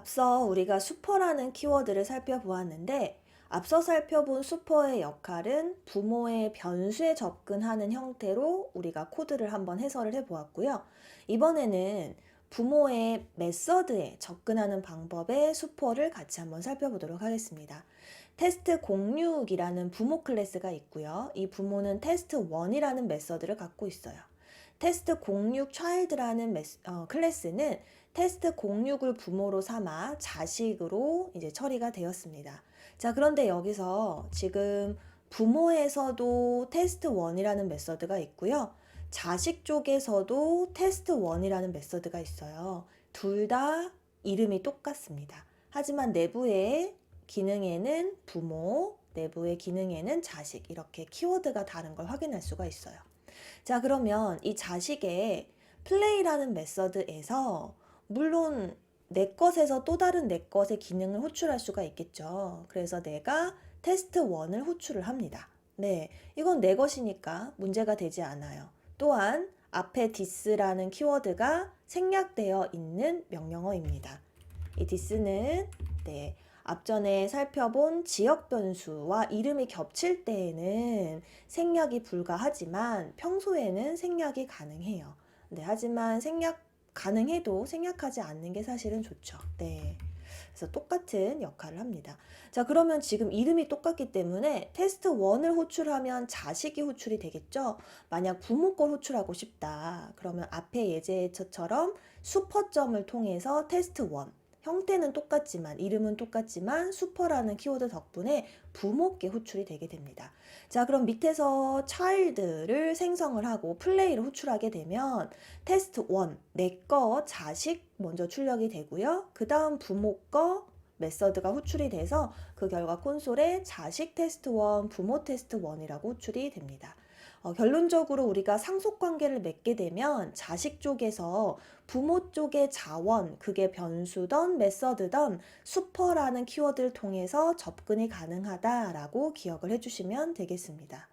앞서 우리가 슈퍼라는 키워드를 살펴보았는데 앞서 살펴본 슈퍼의 역할은 부모의 변수에 접근하는 형태로 우리가 코드를 한번 해설을 해보았고요. 이번에는 부모의 메서드에 접근하는 방법의 슈퍼를 같이 한번 살펴보도록 하겠습니다. 테스트 06이라는 부모 클래스가 있고요. 이 부모는 테스트 1이라는 메서드를 갖고 있어요. 테스트 06 child라는 메스- 어, 클래스는 테스트 06을 부모로 삼아 자식으로 이제 처리가 되었습니다. 자, 그런데 여기서 지금 부모에서도 테스트 1이라는 메서드가 있고요. 자식 쪽에서도 테스트 1이라는 메서드가 있어요. 둘 다 이름이 똑같습니다. 하지만 내부의 기능에는 부모, 내부의 기능에는 자식 이렇게 키워드가 다른 걸 확인할 수가 있어요. 자, 그러면 이 자식의 플레이라는 메서드에서 물론 내 것에서 또 다른 내 것의 기능을 호출할 수가 있겠죠. 그래서 내가 테스트 1을 호출을 합니다. 네, 이건 내 것이니까 문제가 되지 않아요. 또한 앞에 this라는 키워드가 생략되어 있는 명령어입니다. 이 this는 네, 앞전에 살펴본 지역 변수와 이름이 겹칠 때에는 생략이 불가하지만 평소에는 생략이 가능해요. 네, 하지만 생략 가능해도 생략하지 않는 게 사실은 좋죠. 네. 그래서 똑같은 역할을 합니다. 자, 그러면 지금 이름이 똑같기 때문에 테스트 1을 호출하면 자식이 호출이 되겠죠? 만약 부모 걸 호출하고 싶다. 그러면 앞에 예제처럼 슈퍼점을 통해서 테스트 1. 형태는 똑같지만 이름은 똑같지만 슈퍼라는 키워드 덕분에 부모께 호출이 되게 됩니다. 자, 그럼 밑에서 child를 생성을 하고 플레이를 호출하게 되면 테스트 1, 내 거 자식 먼저 출력이 되고요. 그 다음 부모 거 메서드가 호출이 돼서 그 결과 콘솔에 자식 테스트 1, 부모 테스트 1이라고 호출이 됩니다. 어, 결론적으로 우리가 상속 관계를 맺게 되면 자식 쪽에서 부모 쪽의 자원, 그게 변수던 메서드던 슈퍼라는 키워드를 통해서 접근이 가능하다라고 기억을 해주시면 되겠습니다.